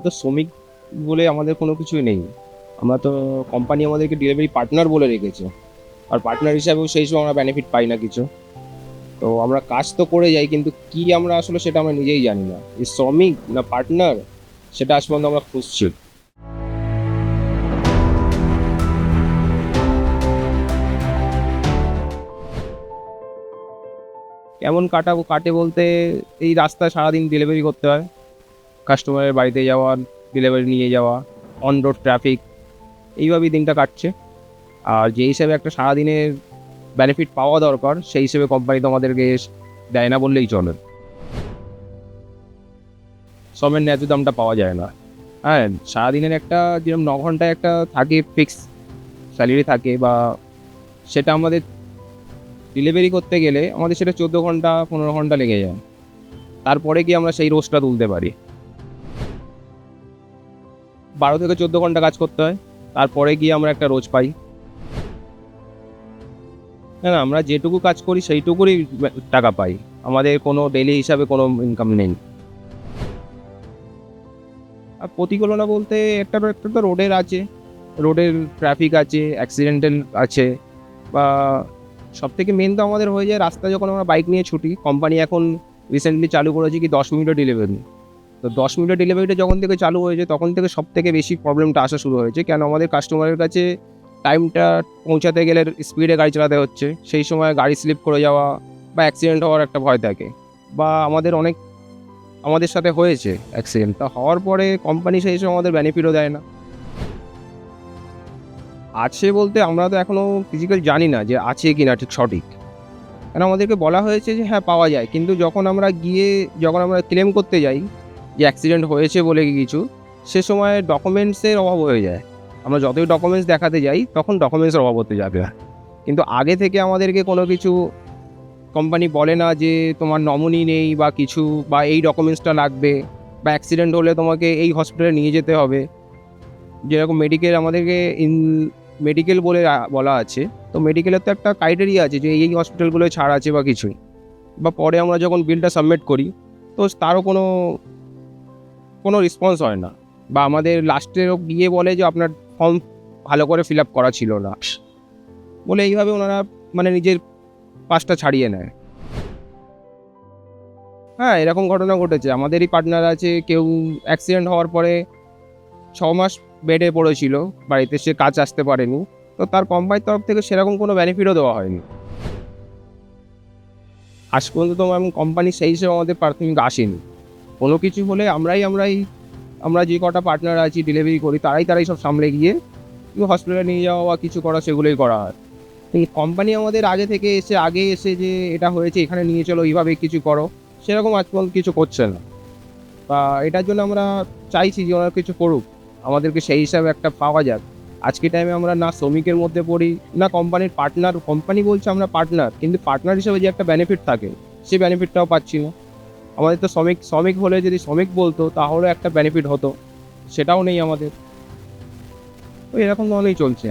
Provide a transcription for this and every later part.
তো শ্রমিক বলে আমাদের কোনো কিছুই নেই। আমরা তো কোম্পানি আমাদেরকে ডেলিভারি পার্টনার বলে রেখেছে। আর পার্টনার হিসাবেও সেই সময় আমরা বেনিফিট পাই না কিছু। তো আমরা কাজ তো করে যাই, কিন্তু কি আমরা আসলে সেটা আমরা নিজেই জানি না। এই শ্রমিক না পার্টনার সেটা আজ পর্যন্ত আমরা খুঁজছি। কেমন কাটাবো কাটে বলতে এই রাস্তায় সারাদিন ডেলিভারি করতে হয়। কাস্টমারের বাড়িতে যাওয়া ডেলিভারি নিয়ে যাওয়া অন রোড ট্রাফিক এইভাবেই দিনটা কাটছে। আর যে হিসাবে একটা সারাদিনের বেনিফিট পাওয়া দরকার, সেই হিসেবে কোম্পানি তো আমাদেরকে দেয় না বললেই চলে। শ্রমের ন্যায্য দামটা পাওয়া যায় না। হ্যাঁ সারাদিনের একটা যেরকম ন ঘন্টায় একটা থাকে ফিক্স স্যালারি থাকে বা সেটা আমাদের ডেলিভারি করতে গেলে আমাদের সেটা চোদ্দ ঘণ্টা, পনেরো ঘণ্টা লেগে যায়। তারপরে কি আমরা সেই রোজটা তুলতে পারি। বারো থেকে চোদ্দ ঘণ্টা কাজ করতে হয়। তারপরে গিয়ে আমরা একটা রোজ পাই। না না, আমরা যেটুকু কাজ করি সেইটুকুরই টাকা পাই। আমাদের কোনো ডেলি হিসাবে কোনো ইনকাম নেই। আর প্রতিকূলনা বলতে একটা একটা তো রোডের আছে। রোডের ট্রাফিক আছে অ্যাক্সিডেন্টাল আছে। বা সব থেকে মেন তো আমাদের হয়ে যায়, রাস্তা যখন আমরা বাইক নিয়ে ছুটি কোম্পানি এখন রিসেন্টলি চালু করেছে কি দশ মিনিটও ডেলিভারি তো দশ মিনিটের ডেলিভারিটা যখন থেকে চালু হয়েছে, তখন থেকে সব থেকে বেশি প্রবলেমটা আসা শুরু হয়েছে। কেন? আমাদের কাস্টমারের কাছে টাইমটা পৌঁছাতে গেলে স্পিডে গাড়ি চালাতে হচ্ছে। সেই সময় গাড়ি স্লিপ করে যাওয়া বা অ্যাক্সিডেন্ট হওয়ার একটা ভয় থাকে বা আমাদের অনেক, আমাদের সাথে হয়েছে অ্যাক্সিডেন্ট তা হওয়ার পরে কোম্পানি সেই সময় আমাদের বেনিফিটও দেয় না। আছে বলতে আমরা তো এখনও ফিজিক্যাল জানি না যে আছে কি না ঠিক সঠিক। কেন? আমাদেরকে বলা হয়েছে যে হ্যাঁ পাওয়া যায়। কিন্তু যখন আমরা গিয়ে, যখন আমরা ক্লেম করতে যাই যে অ্যাক্সিডেন্ট হয়েছে বলে কিছু, সে সময় ডকুমেন্টসের অভাব হয়ে যায়। আমরা যতই ডকুমেন্টস দেখাতে যাই, তখন ডকুমেন্টসের অভাব হতে যাবে। কিন্তু আগে থেকে আমাদেরকে কোনো কিছু কোম্পানি বলে না যে তোমার নমুনি নেই বা কিছু বা এই ডকুমেন্টসটা লাগবে বা অ্যাক্সিডেন্ট হলে তোমাকে এই হসপিটালে নিয়ে যেতে হবে। যেরকম মেডিকেল আমাদেরকে ইন মেডিকেল বলে বলা আছে, তো মেডিকেলের তো একটা ক্রাইটেরিয়া আছে যে এই হসপিটালগুলো ছাড় আছে বা কিছুই। বা পরে আমরা যখন বিলটা সাবমিট করি, তো তারও কোনো কোনো রেসপন্স হয় না। বা আমাদের লাস্টেও গিয়ে বলে যে আপনার ফর্ম ভালো করে ফিল আপ করা ছিল না। বলে এইভাবে ওনারা মানে নিজের পাসটা ছাড়িয়ে নেয়। হ্যাঁ এরকম ঘটনা ঘটেছে। আমাদেরই পার্টনার আছে, কেউ অ্যাক্সিডেন্ট হওয়ার পরে ছ মাস বেডে পড়েছিল, বাড়িতে সে কাজ আসতে পারেনি। তো তার কোম্পানির তরফ থেকে সেরকম কোনো বেনিফিটও দেওয়া হয়নি। আজ পর্যন্ত তো কোম্পানি সেই হিসেবে আমাদের প্রাথমিক আসেনি। কোনো কিছু হলে আমরাই আমরাই, আমরা যে কটা পার্টনার আছি ডেলিভারি করি, তারাই তারাই সব সামলে গিয়ে হসপিটালে নিয়ে যাওয়া বা কিছু করা, সেগুলোই করা হয়। কোম্পানি আমাদের আগে থেকে এসে, আগে এসে যে এটা হয়েছে, এখানে নিয়ে চলো, এইভাবে কিছু করো, সেরকম আজ পর্যন্ত কিছু করছে না। বা এটার জন্য আমরা চাইছি যে ওরা কিছু করুক। আমাদেরকে সেই হিসাবে একটা পাওয়া যাক। আজকে টাইমে আমরা না শ্রমিকের মধ্যে পড়ি, না কোম্পানির পার্টনার কোম্পানি বলছে আমরা পার্টনার কিন্তু পার্টনার হিসেবে যে একটা বেনিফিট থাকে সেই বেনিফিটটাও পাচ্ছি না। আমাদের তো শ্রমিক শ্রমিক হলে যদি শ্রমিক বলতো, তাহলে একটা বেনিফিট হতো। সেটাও নেই আমাদের। তো এরকম ধরনেরই চলছে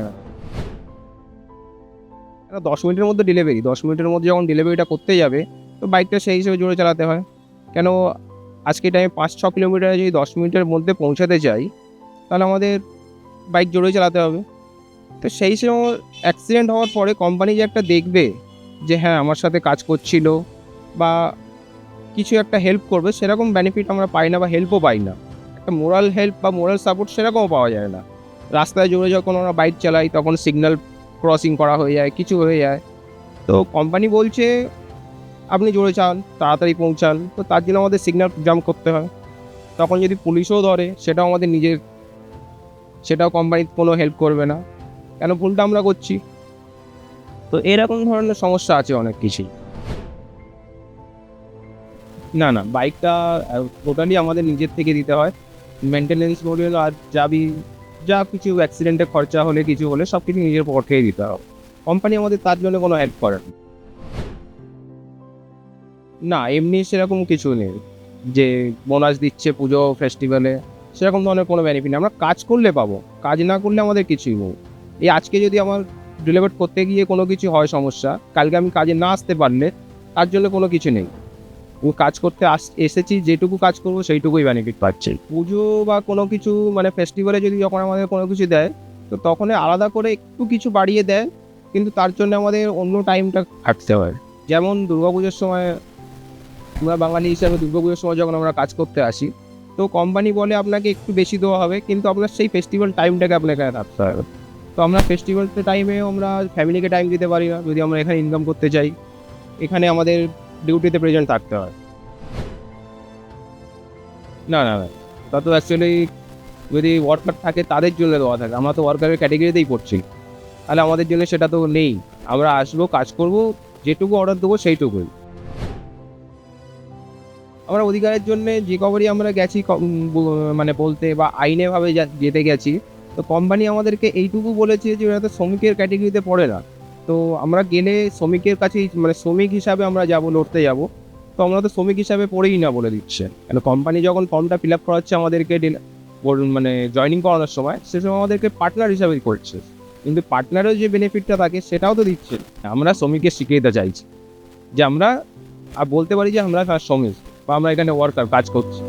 কেন দশ মিনিটের মধ্যে ডেলিভারি দশ মিনিটের মধ্যে যখন ডেলিভারিটা করতে যাবে, তো বাইকটা সেই হিসেবে জোরে চালাতে হয়। কেন আজকে টাইমে পাঁচ, ছ কিলোমিটার যদি দশ মিনিটের মধ্যে পৌঁছাতে চাই, তাহলে আমাদের বাইক জোরে চালাতে হবে। তো সেই সময় অ্যাক্সিডেন্ট হওয়ার পরে কোম্পানি যে একটা দেখবে যে হ্যাঁ আমার সাথে কাজ করছিল বা কিছু একটা হেল্প করবে, সেরকম বেনিফিট আমরা পাই না বা হেল্পও পাই না। একটা মোরাল হেল্প বা মোরাল সাপোর্ট সেরকমও পাওয়া যায় না। রাস্তায় জোরে যখন আমরা বাইক চালাই, তখন সিগন্যাল ক্রসিং করা হয়ে যায়, কিছু হয়ে যায়। তো কোম্পানি বলছে, আপনি জোরে চান তাড়াতাড়ি পৌঁছান। তো তার জন্য আমাদের সিগন্যাল জাম্প করতে হয়। তখন যদি পুলিশও ধরে, সেটাও আমাদের নিজের, সেটাও কোম্পানি কোনো হেল্প করবে না। কেন ভুলটা আমরা করছি? তো এরকম ধরনের সমস্যা আছে অনেক কিছুই। না না বাইকটা টোটালি আমাদের নিজের থেকে দিতে হয়। মেনটেনেন্স মডিউল আর যাবি যা কিছু অ্যাক্সিডেন্টে খরচা হলে, কিছু হলে, সব কিছু নিজের পকেটেই দিতে হবে। কোম্পানি আমাদের তার জন্য কোনো অ্যাড করে না। না, এমনি সেরকম কিছু নেই। যে বোনাস দিচ্ছে পুজো ফেস্টিভ্যালে সেরকম ধরনের কোনো বেনিফিট নেই। আমরা কাজ করলে পাবো, কাজ না করলে আমাদের কিছুই নেই। এই আজকে যদি আমার ডেলিভার করতে গিয়ে কোনো কিছু হয় সমস্যা, কালকে আমি কাজে না আসতে পারলে, তার জন্য কোনো কিছু নেই। কাজ করতে আস, এসেছি, যেটুকু কাজ করব সেইটুকুই বেনিফিট পাচ্ছি। পুজো বা কোনো কিছু মানে ফেস্টিভ্যালে যদি যখন আমাদের কোনো কিছু দেয়, তো তখন আলাদা করে একটু কিছু বাড়িয়ে দেয়, কিন্তু তার জন্য আমাদের অন্য টাইমটা খাটতে হয়। যেমন দুর্গাপুজোর সময়, আমরা বাঙালি হিসাবে দুর্গাপুজোর সময় যখন আমরা কাজ করতে আসি, তো কোম্পানি বলে আপনাকে একটু বেশি দেওয়া হবে, কিন্তু আপনার সেই ফেস্টিভ্যাল টাইমটাকে আপনাকে থাকতে হবে তো আমরা ফেস্টিভ্যাল টাইমেও আমরা ফ্যামিলিকে টাইম দিতে পারি না, যদি আমরা এখানে ইনকাম করতে চাই এখানে আমাদের ডিউটিতে প্রেজেন্ট থাকতে হয়। না না না। তা তো অ্যাকচুয়ালি যদি ওয়ার্কার থাকে তাদের জন্য দেওয়া থাকে। আমরা তো ওয়ার্কারের ক্যাটেগরিতেই পড়ছি। তাহলে আমাদের জন্য সেটা তো নেই। আমরা আসব, কাজ করব, যেটুকু অর্ডার দেবো সেইটুকুই। আমরা অধিকারের জন্য যে খবরই আমরা গেছি মানে বলতে বা আইনেভাবে যেতে গেছি, তো কোম্পানি আমাদেরকে এইটুকু বলেছে যে ওরা তো শ্রমিকের ক্যাটেগরিতে পড়ে না। তো আমরা গেলে শ্রমিকের কাছেই মানে শ্রমিক হিসাবে আমরা যাব, লড়তে যাব। তো আমরা তো শ্রমিক হিসাবে পড়েই না বলে দিচ্ছে। কেন কোম্পানি যখন ফর্মটা ফিল আপ করাচ্ছে আমাদেরকে মানে জয়নিং করানোর সময়, সে সময় আমাদেরকে পার্টনার হিসাবেই করছে। কিন্তু পার্টনারের যে বেনিফিটটা থাকে, সেটাও তো দিচ্ছে। আমরা শ্রমিককে শিখিয়ে দিতে চাইছি। যে আমরা, আর বলতে পারি যে আমরা শ্রমিক, বা আমরা এখানে ওয়ার্কার কাজ করছি।